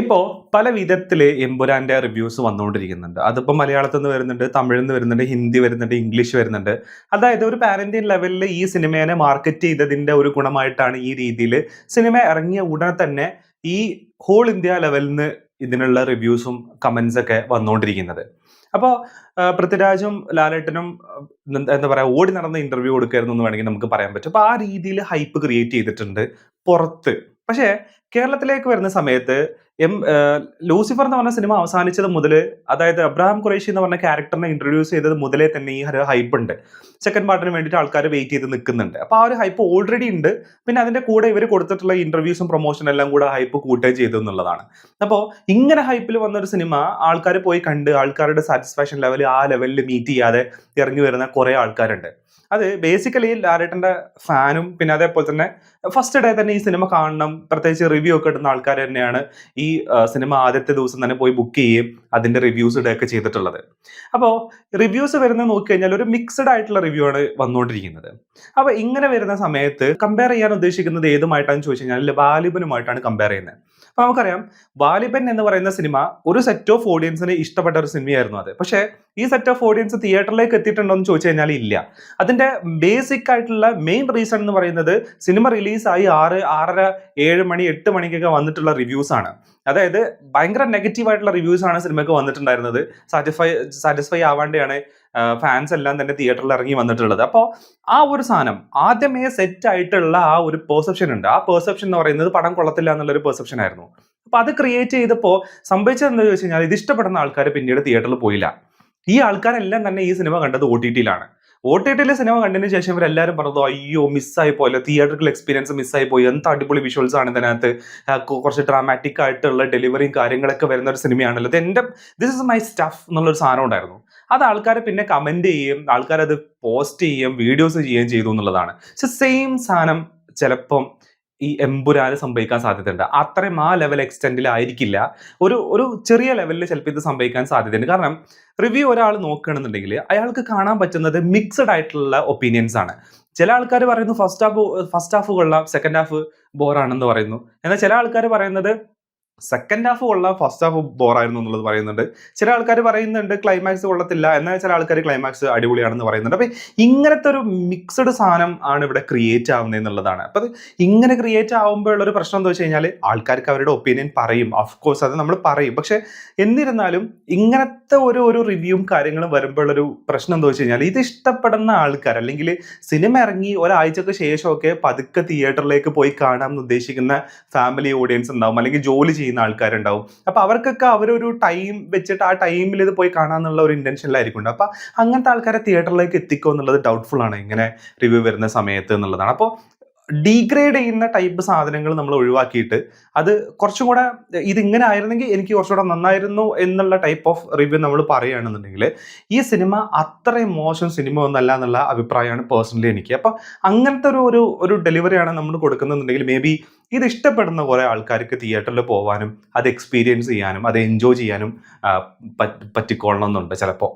ഇപ്പോൾ പല വിധത്തിൽ എംപുരാന്റെ റിവ്യൂസ് വന്നുകൊണ്ടിരിക്കുന്നുണ്ട്. അതിപ്പോൾ മലയാളത്തിൽ നിന്ന് വരുന്നുണ്ട് തമിഴിൽ നിന്ന് വരുന്നുണ്ട് ഹിന്ദി വരുന്നുണ്ട് ഇംഗ്ലീഷ് വരുന്നുണ്ട്. അതായത് ഒരു പാരന്റിയൻ ലെവലിൽ ഈ സിനിമേനെ മാർക്കറ്റ് ചെയ്തതിന്റെ ഒരു ഗുണമായിട്ടാണ് ഈ രീതിയിൽ സിനിമ ഇറങ്ങിയ ഉടനെ തന്നെ ഈ ഹോൾ ഇന്ത്യ ലെവലിൽ നിന്ന് ഇതിനുള്ള റിവ്യൂസും കമന്റ്സ് ഒക്കെ വന്നുകൊണ്ടിരിക്കുന്നത്. അപ്പോൾ പൃഥ്വിരാജും ലാലേട്ടനും എന്താ പറയുക ഓടി നടന്ന ഇന്റർവ്യൂ കൊടുക്കായിരുന്നു എന്ന് വേണമെങ്കിൽ നമുക്ക് പറയാൻ പറ്റും. അപ്പോൾ ആ രീതിയിൽ ഹൈപ്പ് ക്രിയേറ്റ് ചെയ്തിട്ടുണ്ട് പുറത്ത്. പക്ഷേ കേരളത്തിലേക്ക് വരുന്ന സമയത്ത് എം ലൂസിഫർ എന്ന് പറഞ്ഞ സിനിമ അവസാനിച്ചത് മുതൽ അതായത് അബ്രഹാം ഖുറേഷി എന്ന് പറഞ്ഞ ക്യാരക്ടറിനെ ഇൻട്രൊഡ്യൂസ് ചെയ്തത് മുതലേ തന്നെ ഈ ഒരു ഹൈപ്പ് ഉണ്ട്. സെക്കൻഡ് പാർട്ടിന് വേണ്ടിയിട്ട് ആൾക്കാർ വെയിറ്റ് ചെയ്ത് നിൽക്കുന്നുണ്ട് അപ്പോൾ ആ ഒരു ഹൈപ്പ് ഓൾറെഡി ഉണ്ട്. പിന്നെ അതിന്റെ കൂടെ ഇവർ കൊടുത്തിട്ടുള്ള ഇന്റർവ്യൂസും പ്രൊമോഷനും എല്ലാം കൂടെ ഹൈപ്പ് കൂട്ടുകയും ചെയ്തു എന്നുള്ളതാണ്. അപ്പോൾ ഇങ്ങനെ ഹൈപ്പിൽ വന്ന ഒരു സിനിമ ആൾക്കാർ പോയി കണ്ട് ആൾക്കാരുടെ സാറ്റിസ്ഫാക്ഷൻ ലെവൽ ആ ലെവലിൽ മീറ്റ് ചെയ്യാതെ ഇറങ്ങി വരുന്ന കുറേ ആൾക്കാരുണ്ട്. അത് ബേസിക്കലി ലാലേട്ടന്റെ ഫാനും പിന്നെ അതേപോലെ തന്നെ ഫസ്റ്റ് ഡേ തന്നെ ഈ സിനിമ കാണണം. പ്രത്യേകിച്ച് റിവ്യൂ ഒക്കെ ഇടുന്ന ആൾക്കാർ തന്നെയാണ് ഈ സിനിമ ആദ്യത്തെ ദിവസം തന്നെ പോയി ബുക്ക് ചെയ്യുകയും അതിന്റെ റിവ്യൂസ് ഇടുകയൊക്കെ ചെയ്തിട്ടുള്ളത്. അപ്പോൾ റിവ്യൂസ് വരുന്നത് നോക്കി കഴിഞ്ഞാൽ ഒരു മിക്സഡ് ആയിട്ടുള്ള റിവ്യൂ ആണ് വന്നുകൊണ്ടിരിക്കുന്നത്. അപ്പോൾ ഇങ്ങനെ വരുന്ന സമയത്ത് കമ്പയർ ചെയ്യാൻ ഉദ്ദേശിക്കുന്നത് ഏതുമായിട്ടാണെന്ന് ചോദിച്ചു കഴിഞ്ഞാൽ ബാലിബനുമായിട്ടാണ് കമ്പയർ ചെയ്യുന്നത്. അപ്പോൾ നമുക്കറിയാം ബാലിബൻ എന്ന് പറയുന്ന സിനിമ ഒരു സെറ്റ് ഓഫ് ഓഡിയൻസിന് ഇഷ്ടപ്പെട്ട ഒരു സിനിമയായിരുന്നു അത്. പക്ഷേ ഈ സെറ്റ് ഓഫ് ഓഡിയൻസ് തിയേറ്ററിലേക്ക് എത്തിയിട്ടുണ്ടോ എന്ന് ചോദിച്ചു കഴിഞ്ഞാൽ ഇല്ല. അതിന്റെ ബേസിക് ആയിട്ടുള്ള മെയിൻ റീസൺ എന്ന് പറയുന്നത് സിനിമ റിലീസായി ആറ് ആറര ഏഴ് മണി എട്ട് മണിക്കൊക്കെ വന്നിട്ടുള്ള റിവ്യൂസ് ആണ്. അതായത് ഭയങ്കര നെഗറ്റീവ് ആയിട്ടുള്ള റിവ്യൂസ് ആണ് സിനിമയ്ക്ക് വന്നിട്ടുണ്ടായിരുന്നത്. സാറ്റിസ്ഫൈ സാറ്റിസ്ഫൈ ആവാണ്ടാണ് ഫാൻസ് എല്ലാം തന്നെ തിയേറ്ററിൽ ഇറങ്ങി വന്നിട്ടുള്ളത്. അപ്പോൾ ആ ഒരു സാധനം ആദ്യമേ സെറ്റ് ആയിട്ടുള്ള ആ ഒരു പെർസെപ്ഷൻ ഉണ്ട്. ആ പെർസെപ്ഷൻ എന്ന് പറയുന്നത് പടം കൊള്ളത്തില്ല എന്നുള്ളൊരു പെർസെപ്ഷൻ ആയിരുന്നു. അപ്പോൾ അത് ക്രിയേറ്റ് ചെയ്തപ്പോൾ സംഭവിച്ചത് എന്താ ചോദിച്ചു കഴിഞ്ഞാൽ ഇത് ഇഷ്ടപ്പെടുന്ന ആൾക്കാർ പിന്നീട് തിയേറ്ററിൽ പോയില്ല. ഈ ആൾക്കാരെല്ലാം തന്നെ ഈ സിനിമ കണ്ടത് ഒ ടി ടിയിലാണ് ഒ ടി ടിയിലെ സിനിമ കണ്ടതിന് ശേഷം ഇവരെല്ലാവരും പറഞ്ഞു അയ്യോ മിസ്സായി പോയല്ലോ തിയേറ്ററിക്കൽ എക്സ്പീരിയൻസ് മിസ്സായി പോയി. എന്ത് അടിപൊളി വിഷ്വൽസ് ആണ് ഇതിനകത്ത്. കുറച്ച് ഡ്രാമാറ്റിക് ആയിട്ടുള്ള ഡെലിവറിയും കാര്യങ്ങളൊക്കെ വരുന്ന ഒരു സിനിമയാണല്ലോ. ഇത് എന്റെ ദിസ് ഇസ് മൈ സ്റ്റഫ് എന്നുള്ളൊരു സാധനം ഉണ്ടായിരുന്നു. അത് ആൾക്കാർ പിന്നെ കമന്റ് ചെയ്യും ആൾക്കാരത് പോസ്റ്റ് ചെയ്യും വീഡിയോസ് ചെയ്യുകയും ചെയ്തു എന്നുള്ളതാണ്. സെയിം സാധനം ചിലപ്പം ഈ എമ്പുരാന് സംഭവിക്കാൻ സാധ്യതയുണ്ട്. അത്രയും ആ ലെവൽ എക്സ്റ്റെൻഡിലായിരിക്കില്ല ഒരു ഒരു ചെറിയ ലെവലിൽ ചിലപ്പോൾ ഇത് സംഭവിക്കാൻ സാധ്യതയുണ്ട്. കാരണം റിവ്യൂ ഒരാൾ നോക്കുകയാണെന്നുണ്ടെങ്കിൽ അയാൾക്ക് കാണാൻ പറ്റുന്നത് മിക്സഡ് ആയിട്ടുള്ള ഒപ്പീനിയൻസ് ആണ്. ചില ആൾക്കാർ പറയുന്നു ഫസ്റ്റ് ഹാഫ് ഫസ്റ്റ് ഹാഫ് കൊള്ളാം സെക്കൻഡ് ഹാഫ് ബോറാണെന്ന് പറയുന്നു. എന്നാൽ ചില ആൾക്കാർ പറയുന്നത് സെക്കൻഡ് ഹാഫ് കൊള്ളാം ഫസ്റ്റ് ഹാഫ് ബോറായിരുന്നു എന്നുള്ളത് പറയുന്നുണ്ട്. ചില ആൾക്കാർ പറയുന്നുണ്ട് ക്ലൈമാക്സ് കൊള്ളത്തില്ല. എന്നാൽ ചില ആൾക്കാർ ക്ലൈമാക്സ് അടിപൊളിയാണെന്ന് പറയുന്നുണ്ട്. അപ്പൊ ഇങ്ങനത്തെ ഒരു മിക്സഡ് സാധനം ആണ് ഇവിടെ ക്രിയേറ്റ് ആവുന്നത് എന്നുള്ളതാണ്. അപ്പൊ അത് ഇങ്ങനെ ക്രിയേറ്റ് ആവുമ്പോഴുള്ള ഒരു പ്രശ്നം എന്താ വെച്ച് കഴിഞ്ഞാൽ ആൾക്കാർക്ക് അവരുടെ ഒപ്പീനിയൻ പറയും. ഓഫ് കോഴ്സ് അത് നമ്മൾ പറയും. പക്ഷെ എന്നിരുന്നാലും ഇങ്ങനത്തെ ഒരു ഒരു റിവ്യൂവും കാര്യങ്ങളും വരുമ്പോഴുള്ളൊരു പ്രശ്നം എന്താ വെച്ച് കഴിഞ്ഞാൽ ഇത് ഇഷ്ടപ്പെടുന്ന ആൾക്കാർ അല്ലെങ്കിൽ സിനിമ ഇറങ്ങി ഒരാഴ്ചക്ക് ശേഷമൊക്കെ പതുക്കെ തിയേറ്ററിലേക്ക് പോയി കാണാമെന്ന് ഉദ്ദേശിക്കുന്ന ഫാമിലി ഓഡിയൻസ് ഉണ്ടാവും. അല്ലെങ്കിൽ ജോലി ചെയ്യുന്ന ആൾക്കാരുണ്ടാവും. അപ്പൊ അവർക്കൊക്കെ അവരൊരു ടൈം വെച്ചിട്ട് ആ ടൈമിൽ ഇത് പോയി കാണാന്നുള്ള ഒരു ഇന്റൻഷനിലായിരിക്കും. അപ്പൊ അങ്ങനത്തെ ആൾക്കാരെ തിയേറ്ററിലേക്ക് എത്തിക്കോ എന്നുള്ളത് ഡൗട്ട്ഫുൾ ആണ്. ഇങ്ങനെ റിവ്യൂ വരുന്ന സമയത്ത് എന്നുള്ളതാണ്. അപ്പോൾ ഡീഗ്രേഡ് ചെയ്യുന്ന ടൈപ്പ് സാധനങ്ങൾ നമ്മൾ ഒഴിവാക്കിയിട്ട് അത് കുറച്ചും കൂടെ ഇതിങ്ങനെ ആയിരുന്നെങ്കിൽ എനിക്ക് കുറച്ചുകൂടെ നന്നായിരുന്നു എന്നുള്ള ടൈപ്പ് ഓഫ് റിവ്യൂ നമ്മൾ പറയുകയാണെന്നുണ്ടെങ്കിൽ ഈ സിനിമ അത്രയും മോശം സിനിമ ഒന്നല്ല എന്നുള്ള അഭിപ്രായമാണ് പേഴ്സണലി എനിക്ക്. അപ്പം അങ്ങനത്തെ ഒരു ഒരു ഒരു ഡെലിവറിയാണ് നമ്മൾ കൊടുക്കുന്നുണ്ടെങ്കിൽ മേ ബി ഇത് ഇഷ്ടപ്പെടുന്ന കുറേ ആൾക്കാർക്ക് തിയേറ്ററിൽ പോകാനും അത് എക്സ്പീരിയൻസ് ചെയ്യാനും അത് എൻജോയ് ചെയ്യാനും ആ, പറ്റിക്കൊള്ളണം എന്നുണ്ട് ചിലപ്പോൾ